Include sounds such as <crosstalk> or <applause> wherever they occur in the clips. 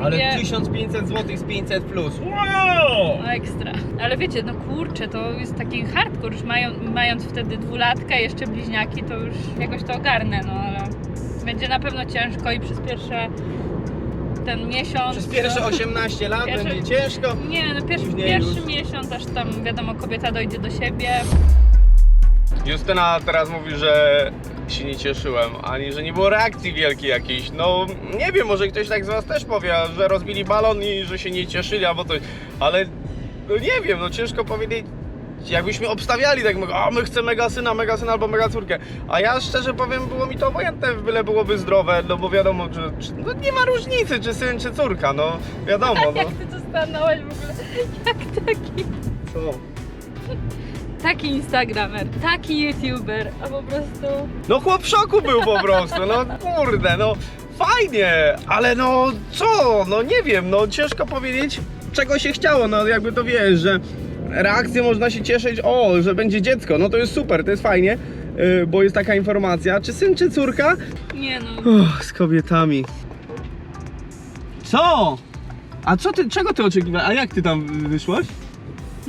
Ale drugie... 1500 zł z 500 plus. Wow! No ekstra. Ale wiecie, no kurczę, to jest taki hardcore, już mają, mając wtedy dwulatkę, jeszcze bliźniaki, to już jakoś to ogarnę, no ale będzie na pewno ciężko i przez pierwsze ten miesiąc... Przez pierwsze to- 18 lat Pierwsze- będzie ciężko. Nie, no pierwszy, pierwszy miesiąc, aż tam wiadomo, kobieta dojdzie do siebie. Justyna teraz mówi, że się nie cieszyłem, ani że nie było reakcji wielkiej jakiejś. No nie wiem, może ktoś tak z was też powie, że rozbili balon i że się nie cieszyli albo coś, ale no nie wiem, no ciężko powiedzieć. Jakbyśmy obstawiali tak, a my chcemy mega syna, mega syna albo mega córkę. A ja szczerze powiem, było mi to obojętne, byle byłoby zdrowe, no bo wiadomo, że, no nie ma różnicy, czy syn, czy córka, no wiadomo, no. Jak ty to stanąłeś w ogóle? Jak taki, Co? Taki instagramer, taki youtuber, a po prostu... No chłop w szoku był po prostu, no kurde, no fajnie, ale no co, no nie wiem, no ciężko powiedzieć czego się chciało, no jakby to wiesz, że reakcję można się cieszyć, o, że będzie dziecko, no to jest super, to jest fajnie, yy, bo jest taka informacja, czy syn, czy córka? Nie no, Uch, z kobietami. Co? A co ty, czego ty oczekiwałeś? A jak ty tam wyszłaś?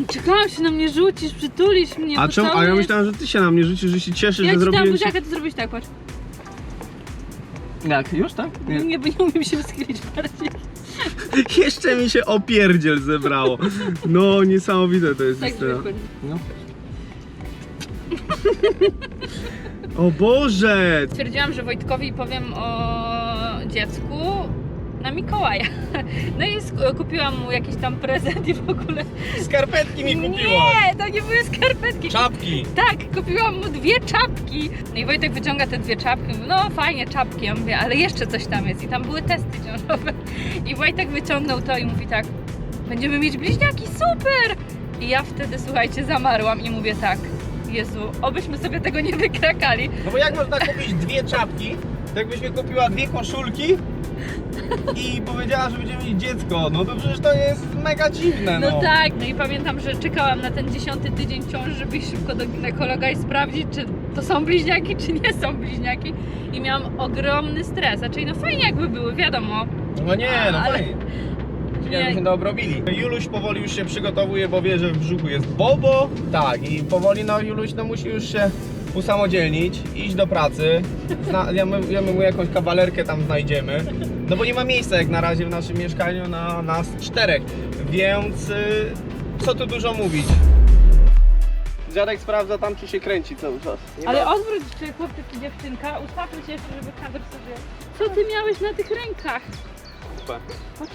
Czekałam się na mnie rzucisz, przytulisz mnie, A czemu? A ja pocałujesz. myślałem, że ty się na mnie rzucisz, że się cieszysz, Ja że ci dam zrobiłem buziakę, ty zrobisz tak, patrz. Jak? Już tak? Nie, bo nie umiem się schylić bardziej. <laughs> Jeszcze mi się opierdziel zebrało. No, niesamowite to jest. Tak zwykły. No. O Boże! Stwierdziłam, że Wojtkowi powiem o dziecku na Mikołaja. <laughs> No i kupiłam mu jakiś tam prezent i w ogóle... Skarpetki mi kupiła. Nie, to nie były skarpetki. Czapki. Tak, kupiłam mu dwie czapki. No i Wojtek wyciąga te dwie czapki. Mówi, no fajnie, czapki. Ja mówię, ale jeszcze coś tam jest. I tam były testy ciążowe. <laughs> I Wojtek wyciągnął to i mówi tak, będziemy mieć bliźniaki, super! I ja wtedy, słuchajcie, zamarłam i mówię tak, Jezu, obyśmy sobie tego nie wykrakali. No bo jak można kupić dwie czapki, <laughs> to jakbyś mi kupiła dwie koszulki i powiedziała, że będziemy mieć dziecko, no to przecież to jest mega dziwne, no. No tak, no i pamiętam, że czekałam na ten dziesiąty tydzień ciąży, żeby iść szybko do ginekologa i sprawdzić, czy to są bliźniaki, czy nie są bliźniaki. I miałam ogromny stres. Znaczy, no fajnie jakby były, wiadomo. No nie, no Ale- fajnie. Nie. Jakbyśmy to obrobili. Juluś powoli już się przygotowuje, bo wie, że w brzuchu jest bobo. Tak, i powoli no Juluś no musi już się usamodzielnić, iść do pracy. Zna, ja, my, ja my mu jakąś kawalerkę tam znajdziemy. No bo nie ma miejsca jak na razie w naszym mieszkaniu na nas czterech, więc y, co tu dużo mówić. Dziadek sprawdza tam, czy się kręci cały czas. Nie Ale ma- odwróć się chłopczyk i dziewczynka, ustawmy się jeszcze, żeby kadr sobie... Co ty miałeś na tych rękach? Patrz.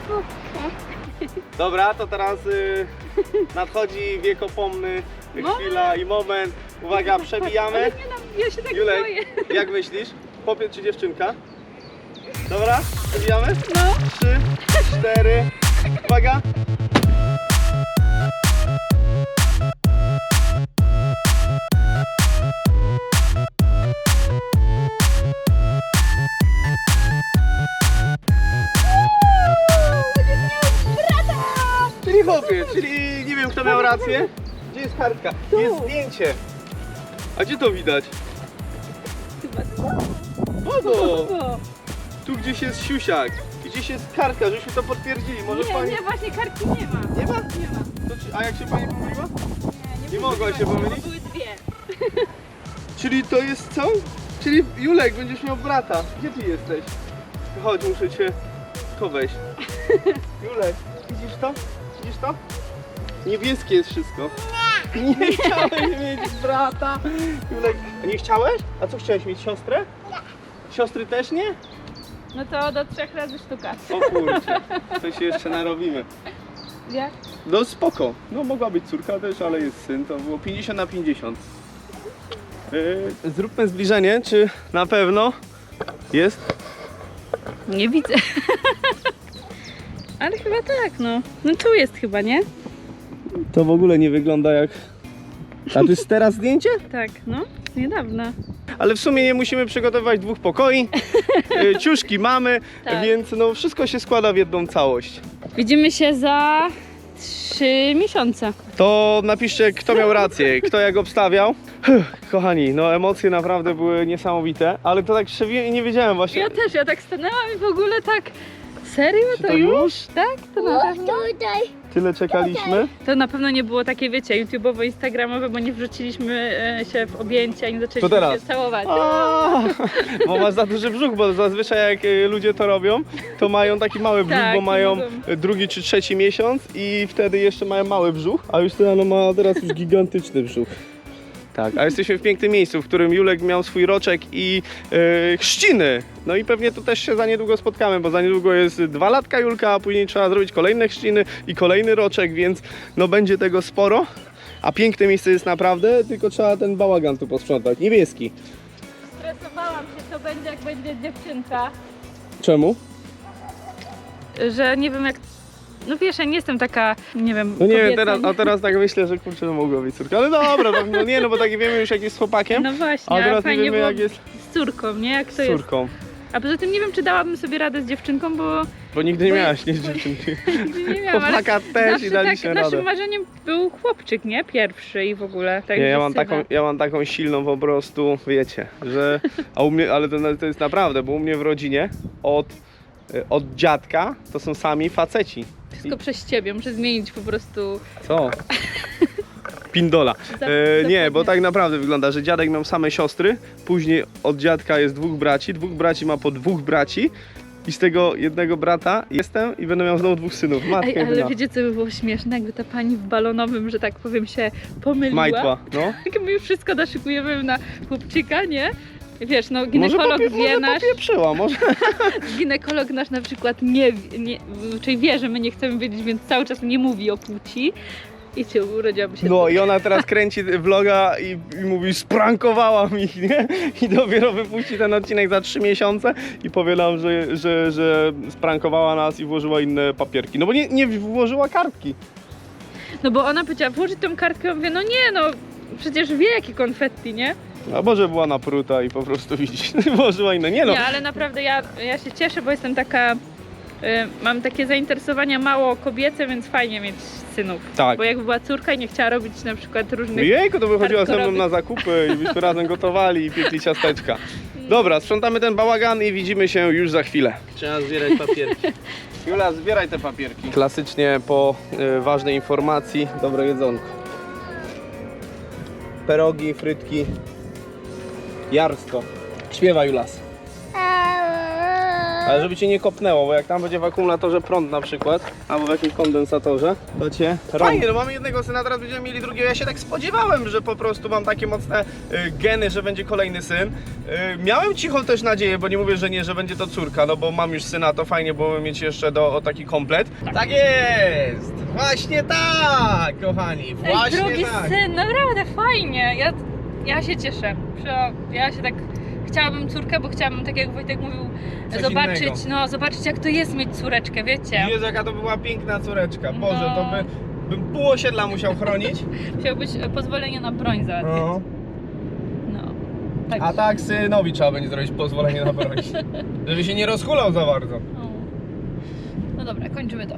Dobra, to teraz y, nadchodzi wiekopomny chwila i moment. Uwaga, przebijamy. Ale nie, no, ja się tak Julek, boję. jak myślisz? Chłopiec czy dziewczynka? Dobra, przebijamy? No. Trzy, cztery, uwaga. Miał rację. Gdzie jest kartka? Jest zdjęcie. A gdzie to widać? Odo! O, Tu gdzieś jest siusiak. Gdzieś jest kartka, żebyśmy to potwierdzili. Może nie, pani. nie, właśnie kartki nie ma. Nie ma? Nie ma. To czy... A jak się pani pomyliła? Nie, Nie mogła się pomylić? bo Były dwie. <laughs> Czyli to jest co? Czyli Julek, będziesz miał brata. Gdzie ty jesteś? Chodź, muszę cię to wejść. <laughs> Julek, widzisz to? Widzisz to? Niebieskie jest wszystko. Nie! Nie chciałeś mieć brata. Julek, a nie chciałeś? A co chciałeś mieć siostrę? Siostry też nie? No to do trzech razy sztuka. O kurczę, coś się jeszcze narobimy. Jak? No spoko. No mogła być córka też, ale jest syn. To było 50 na 50. Yy, zróbmy zbliżenie, czy na pewno jest? Nie widzę. <laughs> Ale chyba tak, no. No tu jest chyba, nie? To w ogóle nie wygląda jak... A to jest teraz zdjęcie? <laughs> Tak, no. Niedawno. Ale w sumie nie musimy przygotowywać dwóch pokoi. Yy, <laughs> ciuszki mamy, Tak. więc no wszystko się składa w jedną całość. Widzimy się za trzy miesiące. To napiszcie, kto miał rację, kto jak obstawiał. Kochani, no emocje naprawdę były niesamowite, ale to tak szczerze nie wiedziałem właśnie. Ja też, ja tak stanęłam i w ogóle tak Serio? To, to już? już? Tak? To na pewno? Tutaj. Tyle czekaliśmy. To na pewno nie było takie, wiecie, YouTube'owo, Instagramowe, bo nie wrzuciliśmy e, się w objęcia i nie zaczęliśmy To teraz. się całować. A, Bo masz za duży brzuch, bo zazwyczaj jak y, ludzie to robią, to mają taki mały brzuch, Tak, bo mają drugi czy trzeci miesiąc i wtedy jeszcze mają mały brzuch, a już Tyana ma teraz już gigantyczny brzuch. Tak, a jesteśmy w pięknym miejscu, w którym Julek miał swój roczek i y, chrzciny. No i pewnie tu też się za niedługo spotkamy, bo za niedługo jest dwa latka Julka, a później trzeba zrobić kolejne chrzciny i kolejny roczek, więc no będzie tego sporo. A piękne miejsce jest naprawdę, tylko trzeba ten bałagan tu posprzątać. Niebieski. Stresowałam się, co będzie, jak będzie dziewczynka. Czemu? Że nie wiem jak... No wiesz, ja nie jestem taka, nie wiem, No nie wiem, teraz, a teraz tak myślę, że kurczę, no mogła być córka. Ale dobra, no, no nie, no bo tak wiemy już jak jest z chłopakiem, No a właśnie, ale teraz nie fajnie wiemy było jak jest z córką, nie? Jak to z jest. córką. A poza tym nie wiem, czy dałabym sobie radę z dziewczynką, bo Bo nigdy nie Bo miałaś nic dziewczynki. <laughs> nigdy nie miałam, ale Chłopaka też zawsze i dali tak, się naszym radę. marzeniem był chłopczyk, nie? Pierwszy i w ogóle. Tak Nie, ja mam, taką, ja mam taką silną po prostu, wiecie, że. A u mnie, ale to, to jest naprawdę, bo u mnie w rodzinie od, od dziadka to są sami faceci. Wszystko przez ciebie, muszę zmienić po prostu. Co? <laughs> Pindola. E, nie, bo tak naprawdę wygląda, że dziadek miał same siostry, później od dziadka jest dwóch braci, dwóch braci ma po dwóch braci i z tego jednego brata jestem i będę miał znowu dwóch synów. Matkę Ej, ale wiecie co by było śmieszne, jakby ta pani w balonowym, że tak powiem, się pomyliła. Majtła, no. Jak <laughs> my już wszystko naszykujemy na chłopczyka, nie? Wiesz, no Może, ginekolog popie, wie może nasz, popieprzyła, może. <laughs> ginekolog nasz na przykład nie, wie- nie, czyli wie, że my nie chcemy wiedzieć, więc cały czas nie mówi o płci. I cię urodziłaby się. No i ona teraz <laughs> kręci vloga i, i mówi sprankowałam ich, nie? I dopiero wypuści ten odcinek za trzy miesiące i powie nam, że, że, że sprankowała nas i włożyła inne papierki. No bo nie, nie włożyła kartki. No bo ona powiedziała, włożyć tą kartkę, ja mówię, no nie, no przecież wie jakie konfetti, nie? A może była napruta i po prostu <laughs> widzisz, włożyła inne. Nie no, Nie, ale naprawdę ja, ja się cieszę, bo jestem taka, y, mam takie zainteresowania mało kobiece, więc fajnie mieć synów. tak. Bo jakby była córka i nie chciała robić na przykład różnych... Jejku, to by chodziła ze mną na zakupy i byśmy razem <laughs> gotowali i piekli ciasteczka. Dobra, sprzątamy ten bałagan i widzimy się już za chwilę. Trzeba zbierać papierki. <laughs> Jula, zbieraj te papierki. Klasycznie po y, ważnej informacji, dobre jedzonko. Perogi, frytki, jarsko. Śpiewa Julas. Ale żeby cię nie kopnęło, bo jak tam będzie w akumulatorze prąd na przykład, albo w jakimś kondensatorze, to cię Fajnie, no mamy jednego syna, teraz będziemy mieli drugiego. Ja się tak spodziewałem, że po prostu mam takie mocne y, geny, że będzie kolejny syn. Y, miałem cichą też nadzieję, bo nie mówię, że nie, że będzie to córka, no bo mam już syna, to fajnie byłoby mieć jeszcze do, o taki komplet. Tak, jest! Właśnie tak, kochani, Ej, właśnie drugi tak. syn, naprawdę fajnie. Ja, ja się cieszę. Ja się tak chciałabym córkę, bo chciałabym, tak jak Wojtek mówił, Coś zobaczyć, innego. no zobaczyć jak to jest mieć córeczkę, wiecie. Jezu, jaka to była piękna córeczka. Boże, No. to by, bym pół osiedla musiał chronić. <laughs> Chciałbyś e, pozwolenie na broń załatwić. No. No. Tak. A tak synowi trzeba będzie zrobić pozwolenie na broń. <laughs> Żeby się nie rozhulał za bardzo. O. No dobra, kończymy to.